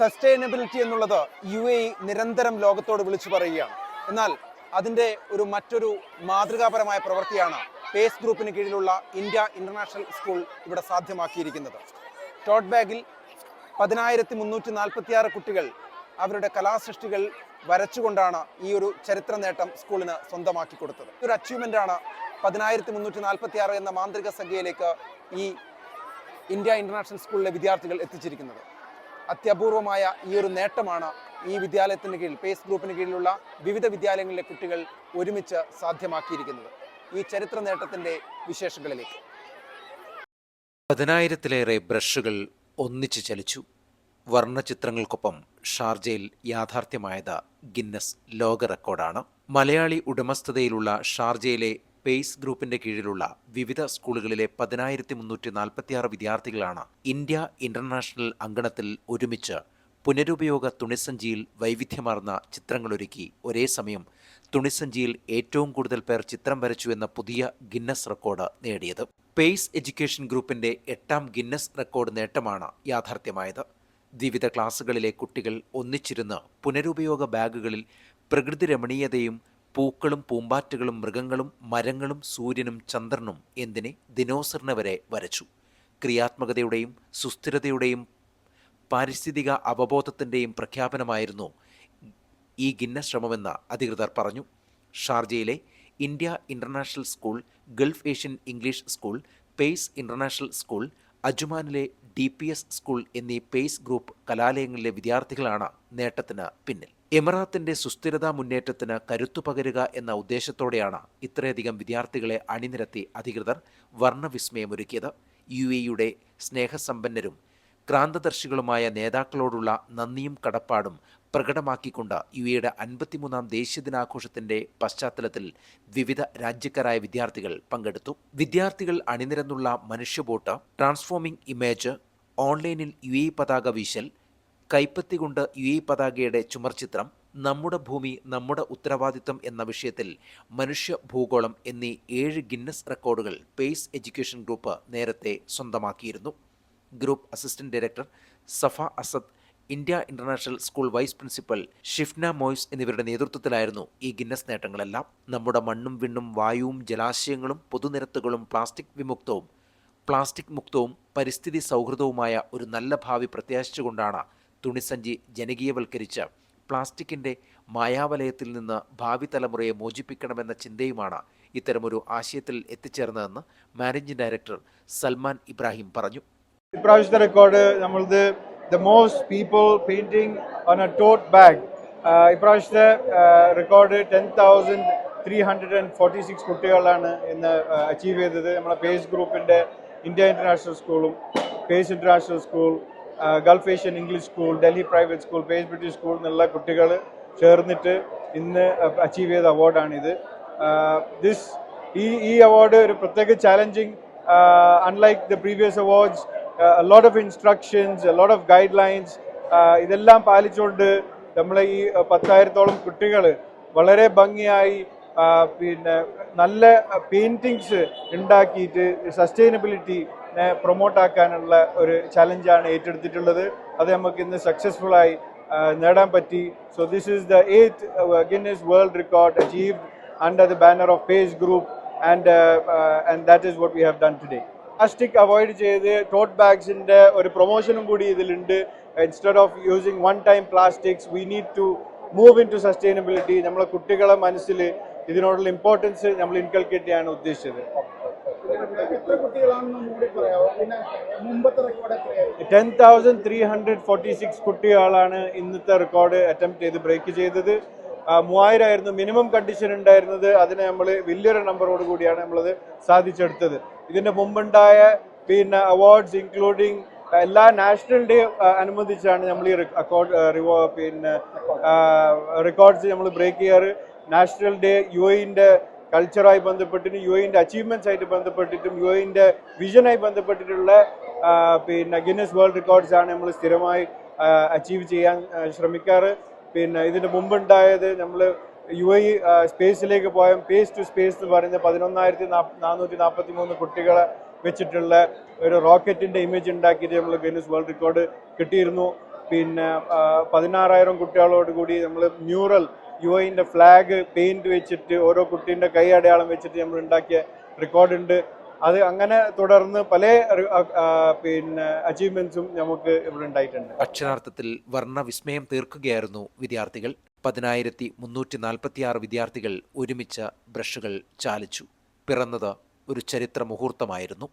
Sustainability എന്നുള്ളത് U A നിരന്തരം ലോകത്തോട് വിളിച്ചു പറയുകയാണ്. എന്നാൽ അതിന്റെ ഒരു മറ്റൊരു മാതൃകാപരമായ പ്രവൃത്തിയാണ് പേസ് ഗ്രൂപ്പിന് കീഴിലുള്ള ഇന്ത്യ ഇന്റർനാഷണൽ സ്കൂൾ ഇവിടെ സാധ്യമാക്കിയിരിക്കുന്നത്. ടോട്ട് ബാഗിൽ പതിനായിരത്തി മുന്നൂറ്റി നാൽപ്പത്തി ആറ് കുട്ടികൾ അവരുടെ കലാസൃഷ്ടികൾ വരച്ചുകൊണ്ടാണ് ഈ ഒരു ചരിത്ര നേട്ടം സ്കൂളിന് സ്വന്തമാക്കി കൊടുത്തത്. ഒരു അച്ചീവ്മെന്റ് ആണ് പതിനായിരത്തി മുന്നൂറ്റി നാൽപ്പത്തി ആറ് എന്ന മാന്ത്രിക സംഖ്യയിലേക്ക് ഈ ഇന്ത്യ ഇന്റർനാഷണൽ സ്കൂളിലെ വിദ്യാർത്ഥികൾ എത്തിച്ചിരിക്കുന്നത്. അത്യപൂർവമായ ഈ ഒരു നേട്ടമാണ് ഈ വിദ്യാലയത്തിന് കീഴിൽ പേസ് ഗ്രൂപ്പിന് കീഴിലുള്ള വിവിധ വിദ്യാലയങ്ങളിലെ കുട്ടികൾ ഒരുമിച്ച് സാധ്യമാക്കിയിരിക്കുന്നത്. ഈ ചരിത്ര നേട്ടത്തിന്റെ വിശേഷങ്ങളിലേക്ക്. പതിനായിരത്തിലേറെ ബ്രഷുകൾ ഒന്നിച്ചു ചലിച്ചു. വർണചിത്രങ്ങൾക്കൊപ്പം ഷാർജയിൽ യാഥാർത്ഥ്യമായത് ഗിന്നസ് ലോക റെക്കോർഡാണ് മലയാളി ഉടമസ്ഥതയിലുള്ള ഷാർജയിലെ പേസ് ഗ്രൂപ്പിന്റെ കീഴിലുള്ള വിവിധ സ്കൂളുകളിലെ പതിനായിരത്തി മുന്നൂറ്റി നാൽപ്പത്തിയാറ് വിദ്യാർത്ഥികളാണ് ഇന്ത്യ ഇന്റർനാഷണൽ അങ്കണത്തിൽ ഒരുമിച്ച് പുനരുപയോഗ തുണിസഞ്ചിയിൽ വൈവിധ്യമാർന്ന ചിത്രങ്ങളൊരുക്കി. ഒരേ സമയം തുണിസഞ്ചിയിൽ ഏറ്റവും കൂടുതൽ പേർ ചിത്രം വരച്ചു എന്ന പുതിയ ഗിന്നസ് റെക്കോർഡ് നേടിയത്. പേസ് എഡ്യൂക്കേഷൻ ഗ്രൂപ്പിന്റെ എട്ടാം ഗിന്നസ് റെക്കോർഡ് നേട്ടമാണ് യാഥാർത്ഥ്യമായത്. വിവിധ ക്ലാസുകളിലെ കുട്ടികൾ ഒന്നിച്ചിരുന്ന് പുനരുപയോഗ ബാഗുകളിൽ പ്രകൃതി രമണീയതയും പൂക്കളും പൂമ്പാറ്റകളും മൃഗങ്ങളും മരങ്ങളും സൂര്യനും ചന്ദ്രനും എന്തിനെ ദിനോസറിനെ വരെ വരച്ചു. ക്രിയാത്മകതയുടെയും സുസ്ഥിരതയുടെയും പാരിസ്ഥിതിക അവബോധത്തിന്റെയും പ്രഖ്യാപനമായിരുന്നു ഈ ഗിന്ന ശ്രമമെന്ന് അധികൃതർ പറഞ്ഞു. ഷാർജയിലെ India international school Gulf Asian English school Pace international school അജുമാനിലെ D P S school എന്നീ പേസ് ഗ്രൂപ്പ് കലാലയങ്ങളിലെ വിദ്യാർത്ഥികളാണ് നേട്ടത്തിന് പിന്നിൽ. എമിറാത്തിന്റെ സുസ്ഥിരതാ മുന്നേറ്റത്തിന് കരുത്തു പകരുക എന്ന ഉദ്ദേശത്തോടെയാണ് ഇത്രയധികം വിദ്യാർത്ഥികളെ അണിനിരത്തി അധികൃതർ വർണവിസ്മയമൊരുക്കിയത്. യു എയുടെ സ്നേഹസമ്പന്നരും ക്രാന്തദർശികളുമായ നേതാക്കളോടുള്ള നന്ദിയും കടപ്പാടും പ്രകടമാക്കിക്കൊണ്ട് യു എയുടെ അൻപത്തിമൂന്നാം ദേശീയ ദിനാഘോഷത്തിന്റെ പശ്ചാത്തലത്തിൽ വിവിധ രാജ്യക്കാരായ വിദ്യാർത്ഥികൾ പങ്കെടുത്തു. വിദ്യാർത്ഥികൾ അണിനിരന്നുള്ള മനുഷ്യബോട്ട് ട്രാൻസ്ഫോമിംഗ് ഇമേജ് ഓൺലൈനിൽ യു എ പതാക വീശൽ കൈപ്പത്തി കൊണ്ട് യു എ പതാകയുടെ ചുമർചിത്രം നമ്മുടെ ഭൂമി നമ്മുടെ ഉത്തരവാദിത്തം എന്ന വിഷയത്തിൽ മനുഷ്യ ഭൂഗോളം എന്നീ ഏഴ് ഗിന്നസ് റെക്കോർഡുകൾ പേസ് എഡ്യൂക്കേഷൻ ഗ്രൂപ്പ് നേരത്തെ സ്വന്തമാക്കിയിരുന്നു. Group assistant director Safa Asad India international school vice principal Shifna Moyce എന്നിവരുടെ നേതൃത്വത്തിലായിരുന്നു ഈ ഗിന്നസ് നേട്ടങ്ങളെല്ലാം. നമ്മുടെ മണ്ണും വിണ്ണും വായുവും ജലാശയങ്ങളും പൊതുനിരത്തുകളും പ്ലാസ്റ്റിക് വിമുക്തവും പ്ലാസ്റ്റിക് മുക്തവും പരിസ്ഥിതി സൗഹൃദവുമായ ഒരു നല്ല ഭാവി പ്രത്യാശിച്ചുകൊണ്ടാണ് തുണിസഞ്ചി ജനകീയവൽക്കരിച്ച് പ്ലാസ്റ്റിക്കിന്റെ മായാവലയത്തിൽ നിന്ന് ഭാവി തലമുറയെ മോചിപ്പിക്കണമെന്ന ചിന്തയുമാണ് ഇത്തരമൊരു ആശയത്തിൽ എത്തിച്ചേർന്നതെന്ന് മാനേജിംഗ് ഡയറക്ടർ സൽമാൻ ഇബ്രാഹിം പറഞ്ഞു. ഇപ്രാവശ്യത്തെ റെക്കോർഡ് നമ്മളത് the most people painting on a tote bag ഇപ്രാവശ്യത്തെ record ten thousand three hundred and forty six കുട്ടികളാണ് ഇന്ന് അച്ചീവ് ചെയ്തത്. നമ്മളെ പേസ് ഗ്രൂപ്പിന്റെ ഇന്ത്യ ഇന്റർനാഷണൽ സ്കൂളും Pace international school Gulf Asian English school Delhi private school Pace British school എന്നുള്ള കുട്ടികൾ ചേർന്നിട്ട് ഇന്ന് അച്ചീവ് ചെയ്ത അവാർഡാണിത് ദിസ് ഈ ഈ അവാർഡ് ഒരു പ്രത്യേക challenging unlike the previous awards lot of instructions, a lot of guidelines ഇതെല്ലാം പാലിച്ചുകൊണ്ട് നമ്മളെ ഈ പത്തായിരത്തോളം കുട്ടികൾ വളരെ ഭംഗിയായി പിന്നെ നല്ല പെയിന്റിങ്സ് ഉണ്ടാക്കിയിട്ട് സസ്റ്റൈനബിലിറ്റി പ്രൊമോട്ട് ആക്കാനുള്ള ഒരു ചലഞ്ചാണ് ഏറ്റെടുത്തിട്ടുള്ളത്. അത് നമുക്ക് ഇന്ന് ആ, നേടാൻ പറ്റി. So this is the eighth Guinness world record achieved under the banner of Pace group and and that is what we have done today plastic avoid ചെയ്ത് ടോട്ട് ബാഗ്സിന്റെ ഒരു പ്രൊമോഷനും കൂടി ഇതിലുണ്ട്. Instead of using one time plastics we need to move into sustainability നമ്മളെ കുട്ടികളെ മനസ്സിൽ ഇതിനോടുള്ള ഇമ്പോർട്ടൻസ് നമ്മൾ ഇൻകൽക്കേറ്റ് ചെയ്യാൻ ഉദ്ദേശിച്ചത്. Ten thousand three hundred forty six കുട്ടികളാണ് ഇന്നത്തെ റെക്കോർഡ് അറ്റംപ്റ്റ് ചെയ്ത് ബ്രേക്ക് ചെയ്തത്. ആ, മൂവായിരം ആയിരുന്നു മിനിമം കണ്ടീഷൻ ഉണ്ടായിരുന്നത്. അതിനെ നമ്മൾ വലിയൊരു നമ്പറോട് കൂടിയാണ് നമ്മളത് സാധിച്ചെടുത്തത്. ഇതിന്റെ മുമ്പുണ്ടായ പിന്നെ അവാർഡ്സ് ഇൻക്ലൂഡിങ് എല്ലാ നാഷണൽ ഡേ അനുബന്ധിച്ചാണ് നമ്മൾ ഈ അക്കോർഡ് പിന്നെ റെക്കോർഡ്സ് നമ്മൾ ബ്രേക്ക് ചെയ്യാറ്. നാഷണൽ ഡേ യു എന്റെ കൾച്ചറായി ബന്ധപ്പെട്ടിട്ടും യു എന്റെ അച്ചീവ്മെന്റ്സ് ആയിട്ട് ബന്ധപ്പെട്ടിട്ടും യു എന്റെ വിഷനായി ബന്ധപ്പെട്ടിട്ടുള്ള പിന്നെ ഗിന്നസ് വേൾഡ് റെക്കോർഡ്സ് ആണ് നമ്മൾ സ്ഥിരമായി അച്ചീവ് ചെയ്യാൻ ശ്രമിക്കാറ്. പിന്നെ ഇതിന് മുമ്പുണ്ടായത് നമ്മൾ യു ഐ സ്പേസിലേക്ക് പോയ പേസ് ടു സ്പേസ് എന്ന് പറയുന്ന പതിനൊന്നായിരത്തി നാനൂറ്റി നാൽപ്പത്തി മൂന്ന് കുട്ടികളെ വെച്ചിട്ടുള്ള ഒരു റോക്കറ്റിന്റെ ഇമേജ് ഉണ്ടാക്കിയിട്ട് നമ്മൾ ഗിന്നസ് വേൾഡ് റെക്കോർഡ് കിട്ടിയിരുന്നു. പിന്നെ പതിനാറായിരം കുട്ടികളോട് കൂടി നമ്മൾ മ്യൂറൽ യു ഐന്റെ ഫ്ലാഗ് പെയിന്റ് വെച്ചിട്ട് ഓരോ കുട്ടീന്റെ കൈ അടയാളം വെച്ചിട്ട് നമ്മൾ ഉണ്ടാക്കിയ റെക്കോർഡുണ്ട് അത് അങ്ങനെ തുടർന്ന് പല പിന്നെ അച്ചീവ്മെന്റ്സും നമുക്ക് ഇവിടെ ഉണ്ടായിട്ടുണ്ട്. അക്ഷരാർത്ഥത്തിൽ വർണവിസ്മയം തീർക്കുകയായിരുന്നു വിദ്യാർത്ഥികൾ. പതിനായിരത്തി മുന്നൂറ്റി നാൽപ്പത്തിയാറ് വിദ്യാർത്ഥികൾ ഒരുമിച്ച് ബ്രഷുകൾ ചാലിച്ചു. പിറന്നത് ഒരു ചരിത്ര മുഹൂർത്തമായിരുന്നു